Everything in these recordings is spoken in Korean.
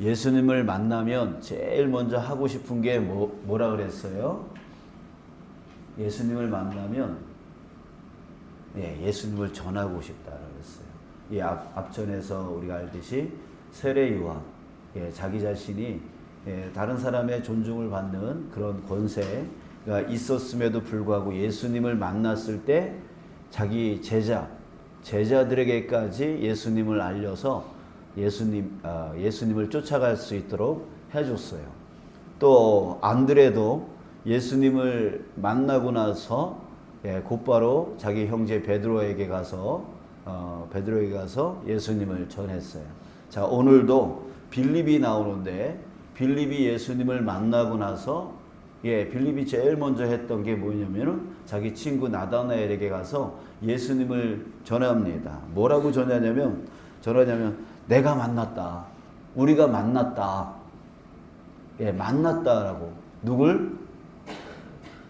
예수님을 만나면 제일 먼저 하고 싶은 게 뭐, 뭐라 그랬어요? 예수님을 만나면 예, 예수님을 전하고 싶다 그랬어요. 이 앞, 앞전에서 우리가 알듯이 세례요한 예, 자기 자신이 예, 다른 사람의 존중을 받는 그런 권세가 있었음에도 불구하고 예수님을 만났을 때 자기 제자 제자들에게까지 예수님을 알려서 예수님 아, 예수님을 쫓아갈 수 있도록 해줬어요. 또 안드레도 예수님을 만나고 나서 예, 곧바로 자기 형제 베드로에게 가서 어, 베드로에게 가서 예수님을 전했어요. 자 오늘도 빌립이 나오는데 빌립이 예수님을 만나고 나서 예 빌립이 제일 먼저 했던 게 뭐냐면은 자기 친구 나다나엘에게 가서 예수님을 전합니다. 뭐라고 전하냐면 전하냐면 내가 만났다. 우리가 만났다. 예 만났다라고 누굴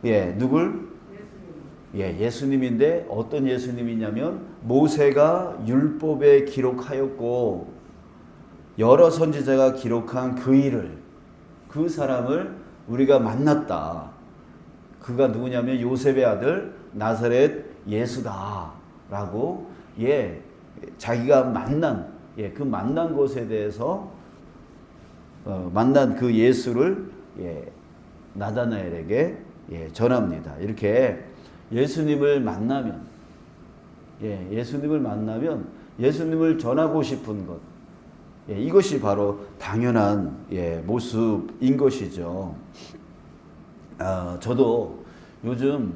예 누굴 예, 예수님인데 어떤 예수님이냐면 모세가 율법에 기록하였고 여러 선지자가 기록한 그 일을 그 사람을 우리가 만났다. 그가 누구냐면 요셉의 아들 나사렛 예수다라고 예 자기가 만난 예 그 만난 것에 대해서 어, 만난 그 예수를 예 나다나엘에게 예 전합니다. 이렇게 예수님을 만나면 예, 예수님을 만나면 예수님을 전하고 싶은 것 예, 이것이 바로 당연한 예, 모습인 것이죠. 아, 저도 요즘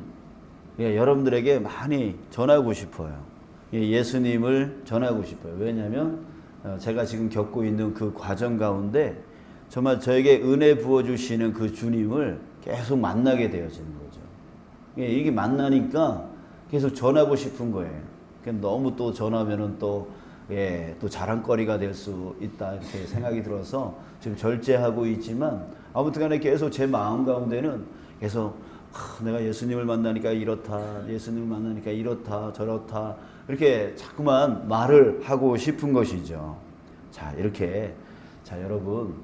예, 여러분들에게 많이 전하고 싶어요. 예, 예수님을 전하고 싶어요. 왜냐하면 어, 제가 지금 겪고 있는 그 과정 가운데 정말 저에게 은혜 부어 주시는 그 주님을 계속 만나게 되어지는 거죠. 예, 이게 만나니까 계속 전하고 싶은 거예요. 그러니까 너무 또 전하면은 또, 예, 또 자랑거리가 될 수 있다, 이렇게 생각이 들어서 지금 절제하고 있지만 아무튼 간에 계속 제 마음 가운데는 계속 아, 내가 예수님을 만나니까 이렇다, 예수님을 만나니까 이렇다, 저렇다, 이렇게 자꾸만 말을 하고 싶은 것이죠. 자, 이렇게, 자, 여러분,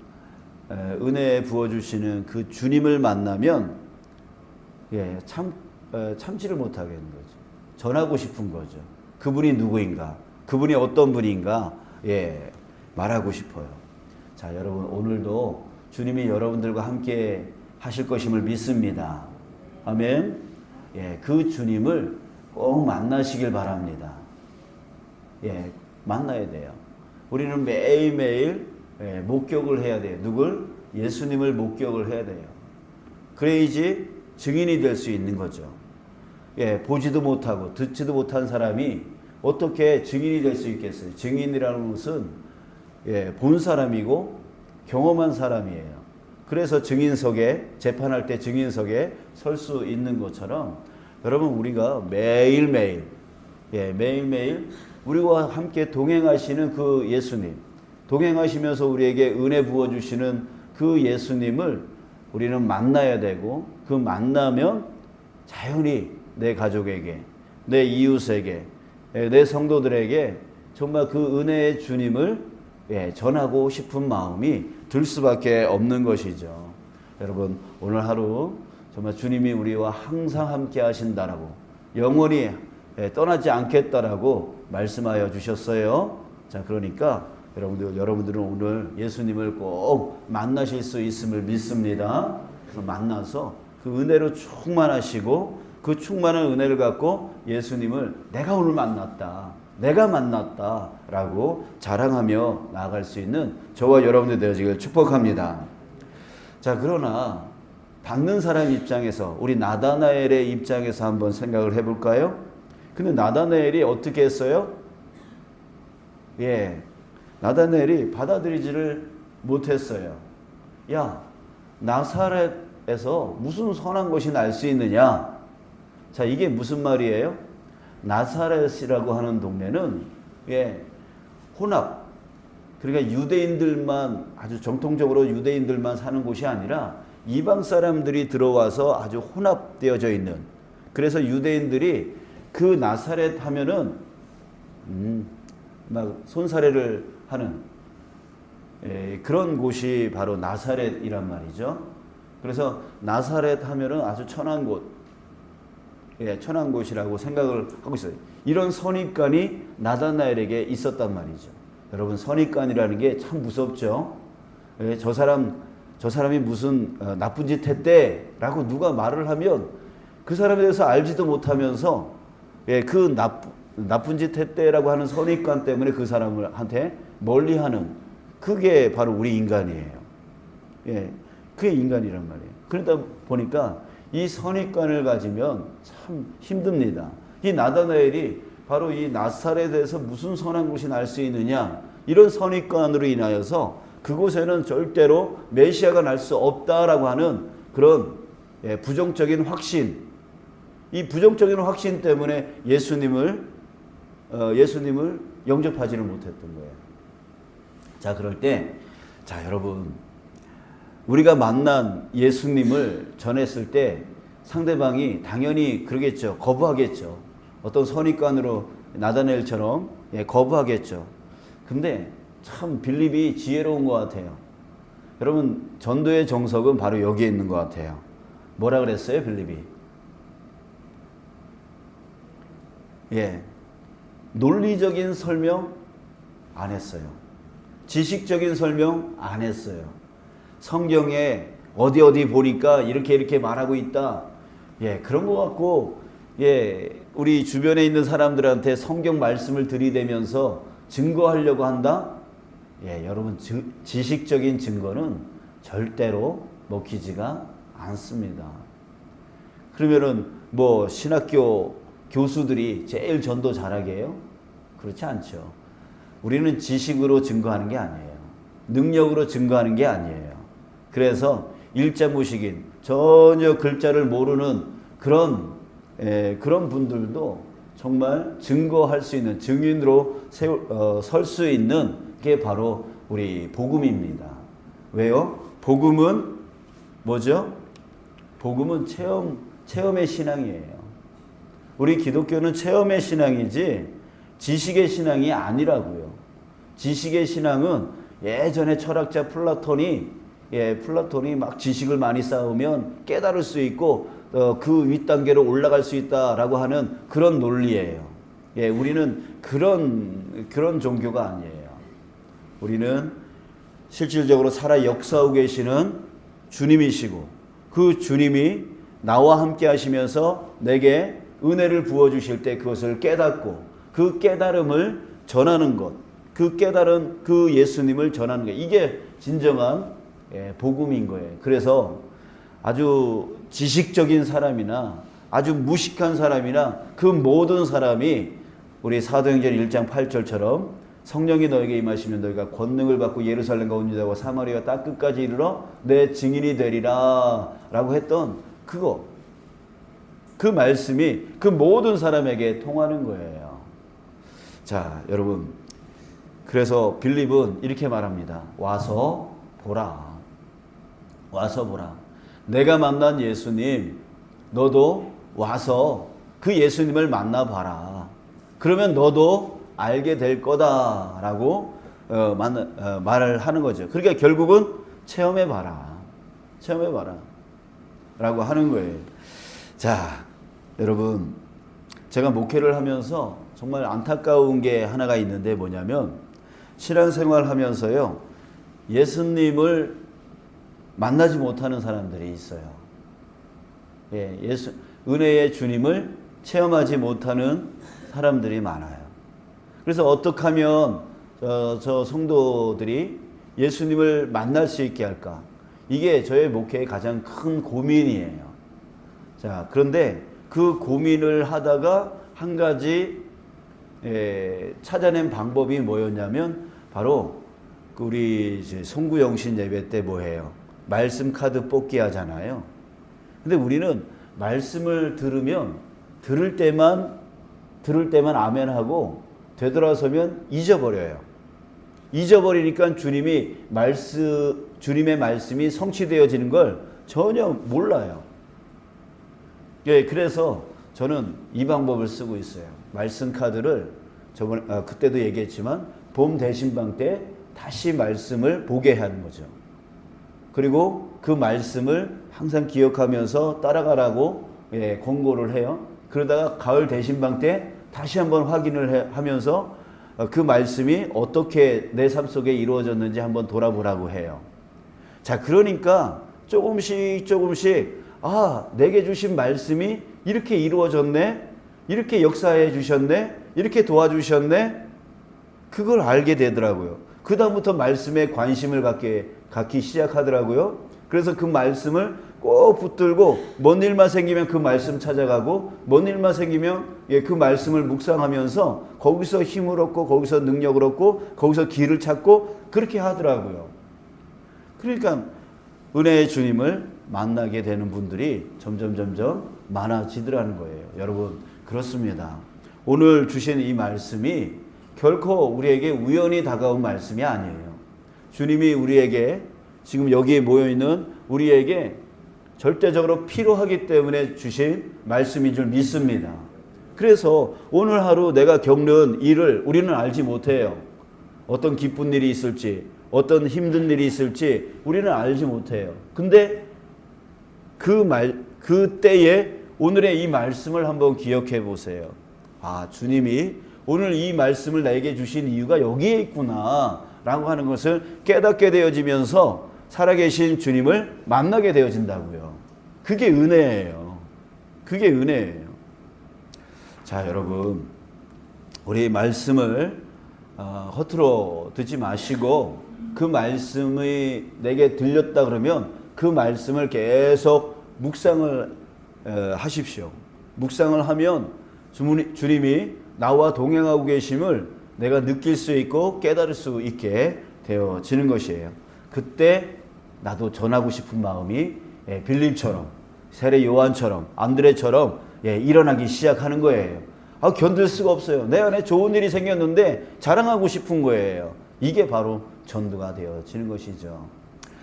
에, 은혜 부어주시는 그 주님을 만나면 예, 참, 어, 참지를 못하겠는 거죠. 전하고 싶은 거죠. 그분이 누구인가? 그분이 어떤 분인가? 예, 말하고 싶어요. 자, 여러분, 오늘도 주님이 여러분들과 함께 하실 것임을 믿습니다. 아멘. 예, 그 주님을 꼭 만나시길 바랍니다. 예, 만나야 돼요. 우리는 매일매일 예, 목격을 해야 돼요. 누굴? 예수님을 목격을 해야 돼요. 그래야지 증인이 될 수 있는 거죠. 예, 보지도 못하고 듣지도 못한 사람이 어떻게 증인이 될 수 있겠어요? 증인이라는 것은 예, 본 사람이고 경험한 사람이에요. 그래서 증인석에 재판할 때 증인석에 설 수 있는 것처럼 여러분 우리가 매일매일 예, 매일매일 우리와 함께 동행하시는 그 예수님 동행하시면서 우리에게 은혜 부어 주시는 그 예수님을 우리는 만나야 되고 그 만나면 자연히 내 가족에게 내 이웃에게 예, 내 성도들에게 정말 그 은혜의 주님을 예, 전하고 싶은 마음이 들 수밖에 없는 것이죠. 여러분 오늘 하루 정말 주님이 우리와 항상 함께 하신다라고 영원히 예, 떠나지 않겠다라고 말씀하여 주셨어요. 자 그러니까 여러분들 여러분들은 오늘 예수님을 꼭 만나실 수 있음을 믿습니다. 만나서 그 은혜로 충만하시고 그 충만한 은혜를 갖고 예수님을 내가 오늘 만났다. 내가 만났다라고 자랑하며 나아갈 수 있는 저와 여러분들 되어지길 축복합니다. 자, 그러나 받는 사람 입장에서 우리 나다나엘의 입장에서 한번 생각을 해 볼까요? 근데 나다나엘이 어떻게 했어요? 예. 나다나엘이 받아들이지를 못했어요. 야, 나사렛에서 무슨 선한 것이 날 수 있느냐? 자, 이게 무슨 말이에요? 나사렛이라고 하는 동네는 예, 혼합. 그러니까 유대인들만 아주 정통적으로 유대인들만 사는 곳이 아니라 이방 사람들이 들어와서 아주 혼합되어져 있는. 그래서 유대인들이 그 나사렛 하면은 음, 막 손사래를 하는 에, 그런 곳이 바로 나사렛이란 말이죠. 그래서 나사렛 하면은 아주 천한 곳, 예, 천한 곳이라고 생각을 하고 있어요. 이런 선입관이 나다나엘에게 있었단 말이죠. 여러분 선입관이라는 게 참 무섭죠. 예, 저 사람 저 사람이 무슨 어, 나쁜 짓 했대라고 누가 말을 하면 그 사람에 대해서 알지도 못하면서 예, 그 나쁜 나쁜 짓 했대라고 하는 선입관 때문에 그 사람을 한테 멀리하는 그게 바로 우리 인간이에요. 예, 그게 인간이란 말이에요. 그러다 보니까 이 선입관을 가지면 참 힘듭니다. 이 나다나엘이 바로 이 나사렛에서 무슨 선한 곳이 날 수 있느냐 이런 선입관으로 인하여서 그곳에는 절대로 메시아가 날 수 없다라고 하는 그런 예, 부정적인 확신 이 부정적인 확신 때문에 예수님을 어, 예수님을 영접하지를 못했던 거예요. 자 그럴 때 자 여러분 우리가 만난 예수님을 전했을 때 상대방이 당연히 그러겠죠. 거부하겠죠. 어떤 선입관으로 나다넬처럼 예, 거부하겠죠. 근데 참 빌립이 지혜로운 것 같아요. 여러분 전도의 정석은 바로 여기에 있는 것 같아요. 뭐라 그랬어요, 빌립이? 예, 논리적인 설명 안 했어요. 지식적인 설명 안 했어요. 성경에 어디 어디 보니까 이렇게 이렇게 말하고 있다. 예, 그런 것 같고, 예, 우리 주변에 있는 사람들한테 성경 말씀을 들이대면서 증거하려고 한다? 예, 여러분, 지, 지식적인 증거는 절대로 먹히지가 않습니다. 그러면은 뭐 신학교 교수들이 제일 전도 잘하게 해요? 그렇지 않죠. 우리는 지식으로 증거하는 게 아니에요. 능력으로 증거하는 게 아니에요. 그래서 일자무식인 전혀 글자를 모르는 그런 에, 그런 분들도 정말 증거할 수 있는 증인으로 어, 설수 있는 게 바로 우리 복음입니다. 왜요? 복음은 뭐죠? 복음은 체험 체험의 신앙이에요. 우리 기독교는 체험의 신앙이지 지식의 신앙이 아니라고요. 지식의 신앙은 예전에 철학자 플라톤이 예, 플라톤이 막 지식을 많이 쌓으면 깨달을 수 있고 어, 그 윗단계로 올라갈 수 있다라고 하는 그런 논리예요. 예, 우리는 그런 그런 종교가 아니에요. 우리는 실질적으로 살아 역사하고 계시는 주님이시고 그 주님이 나와 함께 하시면서 내게 은혜를 부어 주실 때 그것을 깨닫고 그 깨달음을 전하는 것, 그 깨달은 그 예수님을 전하는 것 이게 진정한 예, 복음인 거예요. 그래서 아주 지식적인 사람이나 아주 무식한 사람이나 그 모든 사람이 우리 사도행전 1장 8절처럼 성령이 너에게 임하시면 너희가 권능을 받고 예루살렘과 온 유다와 사마리아 땅 끝까지 이르러 내 증인이 되리라 라고 했던 그거 그 말씀이 그 모든 사람에게 통하는 거예요. 자, 여러분. 그래서 빌립은 이렇게 말합니다. 와서 보라. 와서 보라. 내가 만난 예수님, 너도 와서 그 예수님을 만나봐라. 그러면 너도 알게 될 거다라고 어, 만, 어, 말을 하는 거죠. 그러니까 결국은 체험해봐라. 체험해봐라. 라고 하는 거예요. 자, 여러분, 제가 목회를 하면서 정말 안타까운 게 하나가 있는데 뭐냐면, 신앙생활 하면서요, 예수님을 만나지 못하는 사람들이 있어요. 예, 예수, 은혜의 주님을 체험하지 못하는 사람들이 많아요. 그래서 어떻게 하면 저, 저 성도들이 예수님을 만날 수 있게 할까? 이게 저의 목회의 가장 큰 고민이에요. 자, 그런데 그 고민을 하다가 한 가지 에, 찾아낸 방법이 뭐였냐면 바로 그 우리 송구영신 예배 때 뭐해요? 말씀 카드 뽑기 하잖아요. 근데 우리는 말씀을 들으면 들을 때만 들을 때만 아멘 하고 되돌아서면 잊어버려요. 잊어버리니까 주님이 말씀 주님의 말씀이 성취되어지는 걸 전혀 몰라요. 예, 그래서 저는 이 방법을 쓰고 있어요. 말씀 카드를 저번 아, 그때도 얘기했지만 봄 대신방 때 다시 말씀을 보게 하는 거죠. 그리고 그 말씀을 항상 기억하면서 따라가라고 예, 권고를 해요. 그러다가 가을 대신방 때 다시 한번 확인을 해- 하면서 어, 그 말씀이 어떻게 내 삶 속에 이루어졌는지 한번 돌아보라고 해요. 자, 그러니까 조금씩 조금씩 아, 내게 주신 말씀이 이렇게 이루어졌네. 이렇게 역사해 주셨네. 이렇게 도와주셨네. 그걸 알게 되더라고요. 그다음부터 말씀에 관심을 갖게 갖기 시작하더라고요. 그래서 그 말씀을 꼭 붙들고 뭔 일만 생기면 그 말씀 찾아가고 뭔 일만 생기면 예, 그 말씀을 묵상하면서 거기서 힘을 얻고 거기서 능력을 얻고 거기서 길을 찾고 그렇게 하더라고요. 그러니까 은혜의 주님을 만나게 되는 분들이 점점 점점 많아지더라는 거예요. 여러분 그렇습니다. 오늘 주신 이 말씀이 결코 우리에게 우연히 다가온 말씀이 아니에요. 주님이 우리에게 지금 여기에 모여 있는 우리에게 절대적으로 필요하기 때문에 주신 말씀인 줄 믿습니다. 그래서 오늘 하루 내가 겪는 일을 우리는 알지 못해요. 어떤 기쁜 일이 있을지, 어떤 힘든 일이 있을지 우리는 알지 못해요. 근데 그 말, 그 때에 오늘의 이 말씀을 한번 기억해 보세요. 아, 주님이 오늘 이 말씀을 나에게 주신 이유가 여기에 있구나. 라고 하는 것을 깨닫게 되어지면서 살아계신 주님을 만나게 되어진다고요. 그게 은혜예요. 그게 은혜예요. 자, 여러분. 우리 말씀을 어, 허투루 듣지 마시고 그 말씀이 내게 들렸다 그러면 그 말씀을 계속 묵상을 어, 하십시오. 묵상을 하면 주님이 나와 동행하고 계심을 내가 느낄 수 있고 깨달을 수 있게 되어지는 것이에요. 그때 나도 전하고 싶은 마음이 예, 빌립처럼 세례 요한처럼 안드레처럼 예, 일어나기 시작하는 거예요. 아, 견딜 수가 없어요. 내 안에 좋은 일이 생겼는데 자랑하고 싶은 거예요. 이게 바로 전도가 되어지는 것이죠.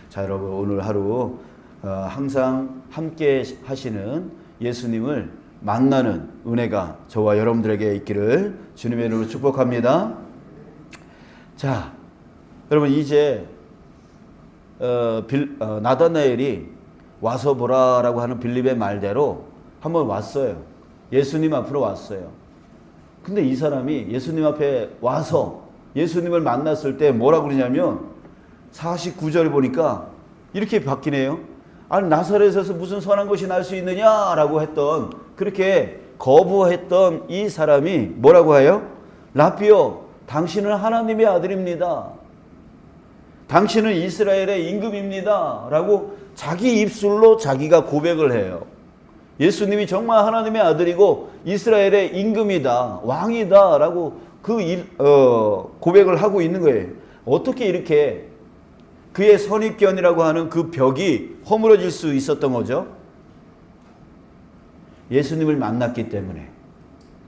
자, 여러분 오늘 하루 어, 항상 함께 하시는 예수님을 만나는 은혜가 저와 여러분들에게 있기를 주님의 이름으로 축복합니다. 자, 여러분 이제 어, 빌, 어, 나다나엘이 와서 보라라고 하는 빌립의 말대로 한번 왔어요. 예수님 앞으로 왔어요. 근데 이 사람이 예수님 앞에 와서 예수님을 만났을 때 뭐라 그러냐면 49절 보니까 이렇게 바뀌네요. 아니 나사렛에서 무슨 선한 것이 날 수 있느냐라고 했던 그렇게 거부했던 이 사람이 뭐라고 해요? 라피오 당신은 하나님의 아들입니다. 당신은 이스라엘의 임금입니다. 라고 자기 입술로 자기가 고백을 해요. 예수님이 정말 하나님의 아들이고 이스라엘의 임금이다, 왕이다. 라고 그 일, 어, 고백을 하고 있는 거예요. 어떻게 이렇게 그의 선입견이라고 하는 그 벽이 허물어질 수 있었던 거죠? 예수님을 만났기 때문에.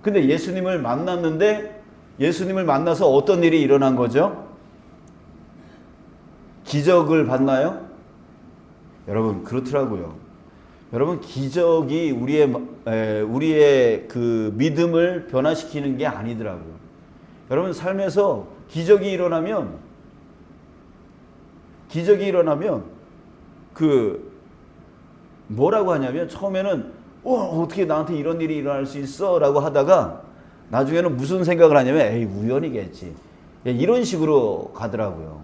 근데 예수님을 만났는데 예수님을 만나서 어떤 일이 일어난 거죠? 기적을 봤나요? 여러분 그렇더라고요. 여러분 기적이 우리의 에, 우리의 그 믿음을 변화시키는 게 아니더라고요. 여러분 삶에서 기적이 일어나면 기적이 일어나면 그 뭐라고 하냐면 처음에는 어, 어떻게 나한테 이런 일이 일어날 수 있어 라고 하다가 나중에는 무슨 생각을 하냐면 에이 우연이겠지. 예, 이런 식으로 가더라고요.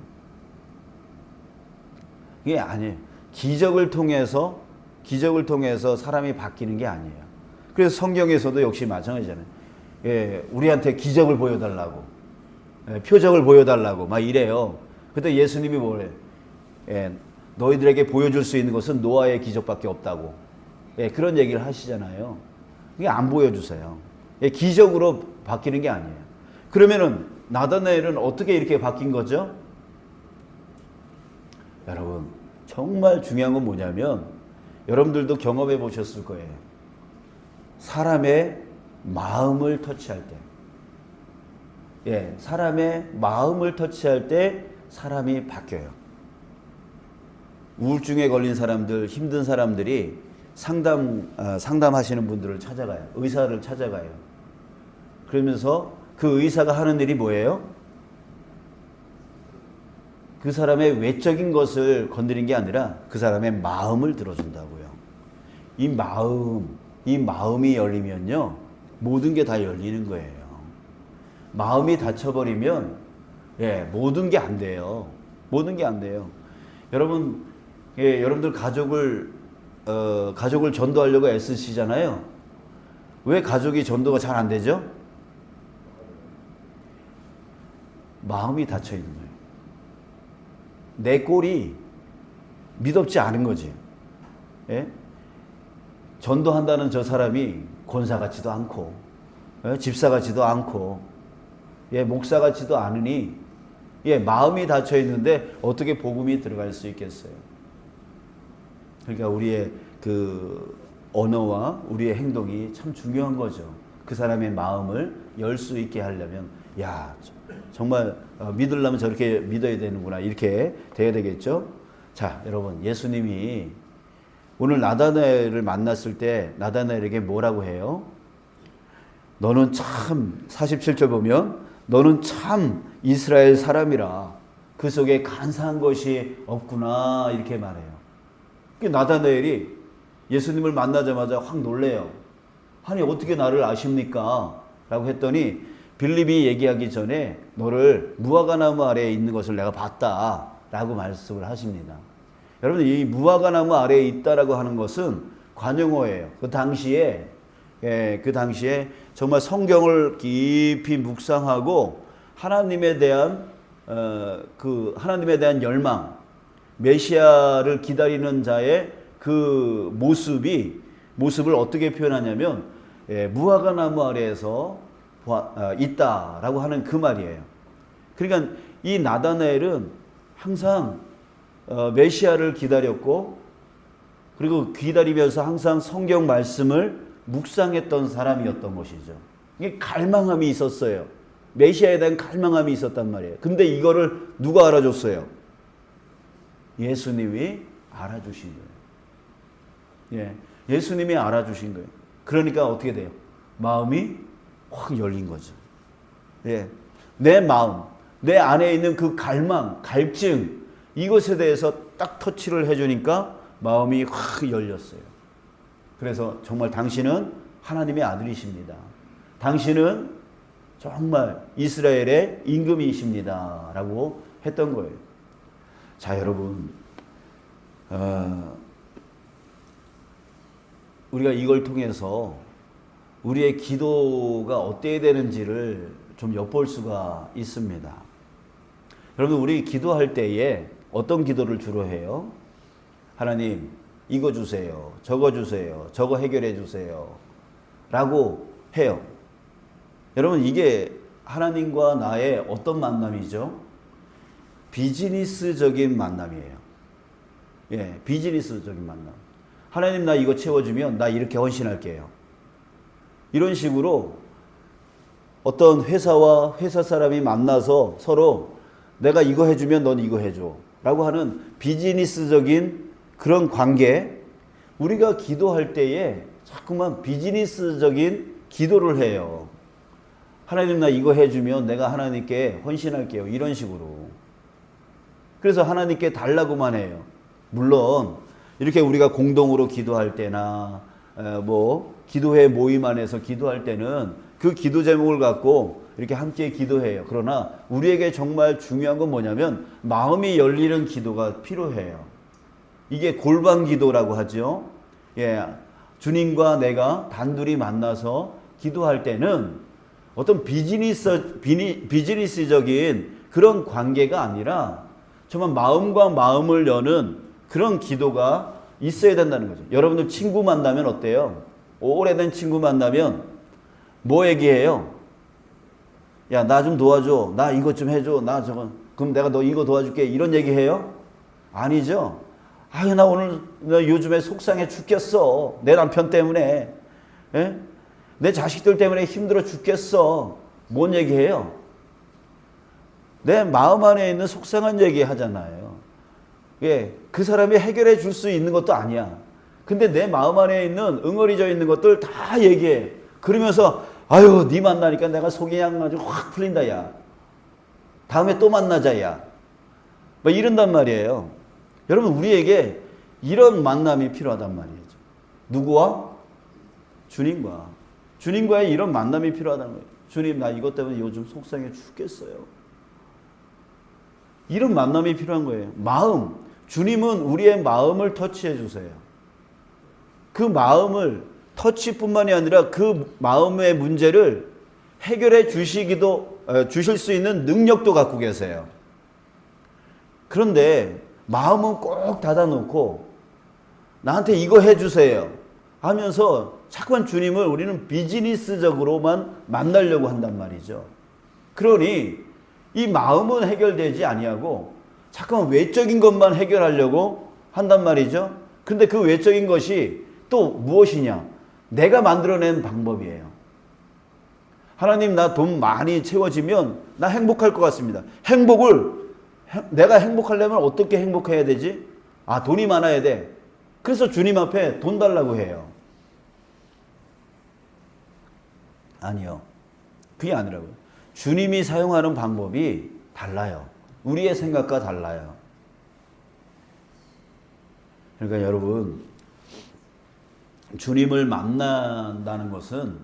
이게 아니에요. 기적을 통해서 기적을 통해서 사람이 바뀌는 게 아니에요. 그래서 성경에서도 역시 마찬가지잖아요. 예, 우리한테 기적을 보여달라고, 예, 표적을 보여달라고 막 이래요. 그때 예수님이 뭐래? 예, 너희들에게 보여줄 수 있는 것은 노아의 기적밖에 없다고. 예, 그런 얘기를 하시잖아요. 그게 안 보여주세요. 예, 기적으로 바뀌는 게 아니에요. 그러면은 나다나엘은 어떻게 이렇게 바뀐 거죠? 여러분 정말 중요한 건 뭐냐면 여러분들도 경험해 보셨을 거예요. 사람의 마음을 터치할 때, 예, 사람의 마음을 터치할 때 사람이 바뀌어요. 우울증에 걸린 사람들, 힘든 사람들이 상담 어, 상담하시는 분들을 찾아가요. 의사를 찾아가요. 그러면서 그 의사가 하는 일이 뭐예요? 그 사람의 외적인 것을 건드린 게 아니라 그 사람의 마음을 들어준다고요. 이 마음, 이 마음이 열리면요. 모든 게 다 열리는 거예요. 마음이 닫혀버리면 예, 모든 게 안 돼요. 모든 게 안 돼요. 여러분, 예, 여러분들 가족을 어, 가족을 전도하려고 애쓰시잖아요. 왜 가족이 전도가 잘 안 되죠? 마음이 닫혀 있는 거예요. 내 꼴이 믿업지 않은 거지. 예? 전도한다는 저 사람이 권사 같지도 않고, 예? 집사 같지도 않고, 예, 목사 같지도 않으니, 예, 마음이 닫혀 있는데 어떻게 복음이 들어갈 수 있겠어요? 그러니까 우리의 그 언어와 우리의 행동이 참 중요한 거죠. 그 사람의 마음을 열 수 있게 하려면, 야, 정말 어, 믿으려면 저렇게 믿어야 되는구나. 이렇게 돼야 되겠죠? 자, 여러분, 예수님이 오늘 나다나엘을 만났을 때 나다나엘에게 뭐라고 해요? 너는 참 47절 보면 너는 참 이스라엘 사람이라 그 속에 간사한 것이 없구나 이렇게 말해요. 그 나다나엘이 예수님을 만나자마자 확 놀래요. 아니 어떻게 나를 아십니까? 라고 했더니 빌립이 얘기하기 전에 너를 무화과나무 아래에 있는 것을 내가 봤다 라고 말씀을 하십니다. 여러분 이 무화과나무 아래에 있다라고 하는 것은 관용어예요. 그 당시에 예, 그 당시에 정말 성경을 깊이 묵상하고 하나님에 대한 어, 그 하나님에 대한 열망, 메시아를 기다리는 자의 그 모습이 모습을 어떻게 표현하냐면 예, 무화과 나무 아래에서 어, 있다라고 하는 그 말이에요. 그러니까 이 나다나엘은 항상 어, 메시아를 기다렸고 그리고 기다리면서 항상 성경 말씀을 묵상했던 사람이었던 것이죠. 이게 갈망함이 있었어요. 메시아에 대한 갈망함이 있었단 말이에요. 근데 이거를 누가 알아줬어요? 예수님이 알아주신 거예요. 예. 예수님이 알아주신 거예요. 그러니까 어떻게 돼요? 마음이 확 열린 거죠. 예. 내 마음, 내 안에 있는 그 갈망, 갈증, 이것에 대해서 딱 터치를 해주니까 마음이 확 열렸어요. 그래서 정말 당신은 하나님의 아들이십니다. 당신은 정말 이스라엘의 임금이십니다. 라고 했던 거예요. 자, 여러분. 어, 우리가 이걸 통해서 우리의 기도가 어때야 되는지를 좀 엿볼 수가 있습니다. 여러분, 우리 기도할 때에 어떤 기도를 주로 해요? 하나님, 이거 주세요. 저거 주세요. 저거 해결해 주세요. 라고 해요. 여러분, 이게 하나님과 나의 어떤 만남이죠? 비즈니스적인 만남이에요. 예, 비즈니스적인 만남. 하나님 나 이거 채워주면 나 이렇게 헌신할게요. 이런 식으로 어떤 회사와 회사 사람이 만나서 서로 내가 이거 해주면 넌 이거 해줘. 라고 하는 비즈니스적인 그런 관계, 우리가 기도할 때에 자꾸만 비즈니스적인 기도를 해요. 하나님 나 이거 해주면 내가 하나님께 헌신할게요. 이런 식으로. 그래서 하나님께 달라고만 해요. 물론 이렇게 우리가 공동으로 기도할 때나 뭐 기도회 모임 안에서 기도할 때는 그 기도 제목을 갖고 이렇게 함께 기도해요. 그러나 우리에게 정말 중요한 건 뭐냐면 마음이 열리는 기도가 필요해요. 이게 골방 기도라고 하죠. 예. 주님과 내가 단둘이 만나서 기도할 때는 어떤 비즈니스, 비즈니스적인 그런 관계가 아니라 정말 마음과 마음을 여는 그런 기도가 있어야 된다는 거죠. 여러분들 친구 만나면 어때요? 오래된 친구 만나면 뭐 얘기해요? 야, 나 좀 도와줘. 나 이것 좀 해줘. 나 저거. 그럼 내가 너 이거 도와줄게. 이런 얘기 해요? 아니죠. 아유, 나 오늘, 나 요즘에 속상해 죽겠어. 내 남편 때문에. 예? 내 자식들 때문에 힘들어 죽겠어. 뭔 얘기해요? 내 마음 안에 있는 속상한 얘기 하잖아요. 예, 그 사람이 해결해 줄 수 있는 것도 아니야. 근데 내 마음 안에 있는 응어리져 있는 것들 다 얘기해. 그러면서 아유, 네 만나니까 내가 속이 아주 확 풀린다, 야. 다음에 또 만나자, 야. 막 이런단 말이에요. 여러분 우리에게 이런 만남이 필요하단 말이죠. 누구와? 주님과. 주님과의 이런 만남이 필요하다는 거예요. 주님 나 이것 때문에 요즘 속상해 죽겠어요. 이런 만남이 필요한 거예요. 마음. 주님은 우리의 마음을 터치해 주세요. 그 마음을 터치뿐만이 아니라 그 마음의 문제를 해결해 주시기도 어, 주실 수 있는 능력도 갖고 계세요. 그런데 마음은 꼭 닫아놓고 나한테 이거 해주세요 하면서 자꾸만 주님을 우리는 비즈니스적으로만 만나려고 한단 말이죠. 그러니 이 마음은 해결되지 아니하고 자꾸만 외적인 것만 해결하려고 한단 말이죠. 근데 그 외적인 것이 또 무엇이냐? 내가 만들어낸 방법이에요. 하나님 나 돈 많이 채워지면 나 행복할 것 같습니다. 행복을 해- 내가 행복하려면 어떻게 행복해야 되지? 아 돈이 많아야 돼. 그래서 주님 앞에 돈 달라고 해요. 아니요. 그게 아니라고요. 주님이 사용하는 방법이 달라요. 우리의 생각과 달라요. 그러니까 여러분, 주님을 만난다는 것은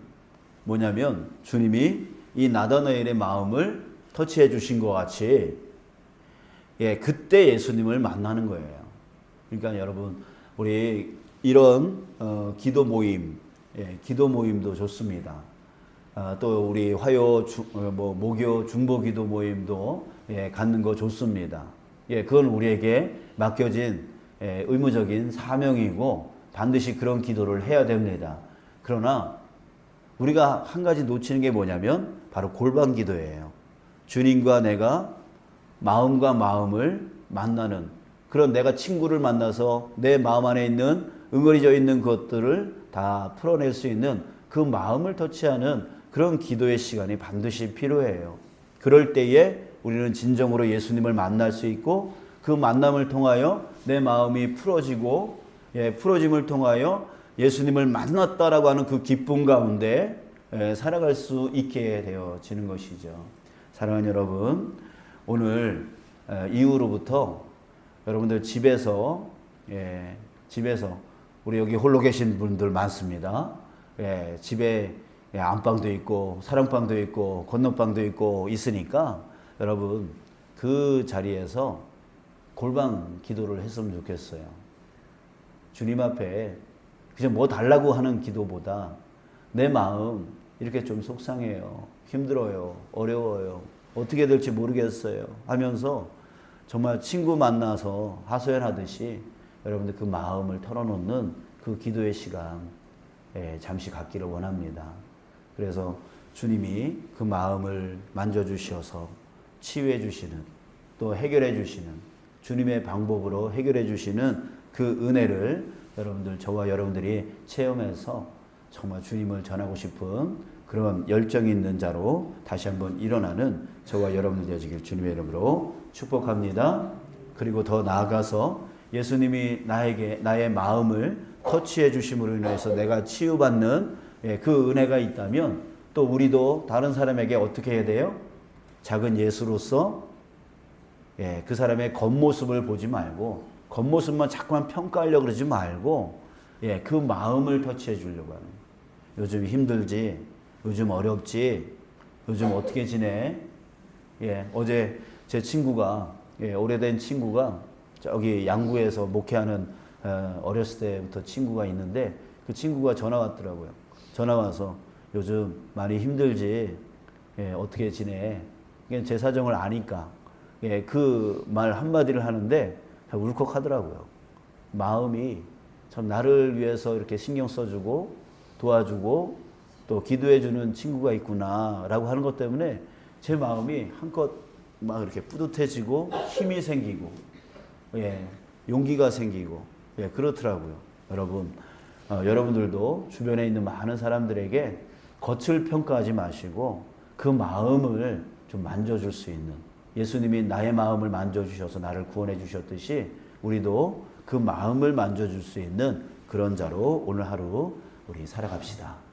뭐냐면 주님이 이 나다나엘의 마음을 터치해 주신 것 같이 예, 그때 예수님을 만나는 거예요. 그러니까 여러분 우리 이런 어, 기도 모임, 예, 기도 모임도 좋습니다. 아, 또 우리 화요 주, 어, 뭐 목요 중보 기도 모임도 예, 갖는 거 좋습니다. 예, 그건 우리에게 맡겨진 예, 의무적인 사명이고 반드시 그런 기도를 해야 됩니다. 그러나 우리가 한 가지 놓치는 게 뭐냐면 바로 골반 기도예요. 주님과 내가 마음과 마음을 만나는 그런 내가 친구를 만나서 내 마음 안에 있는 응어리져 있는 것들을 다 풀어낼 수 있는 그 마음을 터치하는 그런 기도의 시간이 반드시 필요해요. 그럴 때에 우리는 진정으로 예수님을 만날 수 있고 그 만남을 통하여 내 마음이 풀어지고 예, 풀어짐을 통하여 예수님을 만났다라고 하는 그 기쁨 가운데 예, 살아갈 수 있게 되어지는 것이죠. 사랑하는 여러분, 오늘 에, 이후로부터 여러분들 집에서 예, 집에서 우리 여기 홀로 계신 분들 많습니다. 예, 집에 예, 안방도 있고 사랑방도 있고 건너방도 있고 있으니까 여러분 그 자리에서 골방 기도를 했으면 좋겠어요. 주님 앞에 그냥 뭐 달라고 하는 기도보다 내 마음 이렇게 좀 속상해요. 힘들어요. 어려워요. 어떻게 될지 모르겠어요. 하면서 정말 친구 만나서 하소연하듯이 여러분들 그 마음을 털어놓는 그 기도의 시간 예, 잠시 갖기를 원합니다. 그래서 주님이 그 마음을 만져주셔서 치유해 주시는 또 해결해 주시는 주님의 방법으로 해결해 주시는 그 은혜를 여러분들 저와 여러분들이 체험해서 정말 주님을 전하고 싶은 그런 열정 있는 자로 다시 한번 일어나는 저와 여러분들 되시길 주님의 이름으로 축복합니다. 그리고 더 나아가서 예수님이 나에게 나의 마음을 터치해 주심으로 인해서 내가 치유받는 예, 그 은혜가 있다면 또 우리도 다른 사람에게 어떻게 해야 돼요? 작은 예수로서 예, 그 사람의 겉모습을 보지 말고 겉모습만 자꾸만 평가하려고 그러지 말고 예, 그 마음을 터치해 주려고 하는 거예요. 요즘 힘들지? 요즘 어렵지? 요즘 어떻게 지내? 예, 어제 제 친구가 예, 오래된 친구가 저기 양구에서 목회하는 어, 어렸을 때부터 친구가 있는데 그 친구가 전화 왔더라고요. 전화 와서 요즘 많이 힘들지? 예, 어떻게 지내? 제 사정을 아니까 예, 그 말 한마디를 하는데 울컥하더라고요. 마음이 참 나를 위해서 이렇게 신경 써주고 도와주고 또 기도해주는 친구가 있구나라고 하는 것 때문에 제 마음이 한껏 막 이렇게 뿌듯해지고 힘이 생기고 예, 용기가 생기고 예, 그렇더라고요. 여러분, 어, 여러분들도 주변에 있는 많은 사람들에게 겉을 평가하지 마시고 그 마음을 좀 만져줄 수 있는 예수님이 나의 마음을 만져주셔서 나를 구원해 주셨듯이 우리도 그 마음을 만져줄 수 있는 그런 자로 오늘 하루 우리 살아갑시다.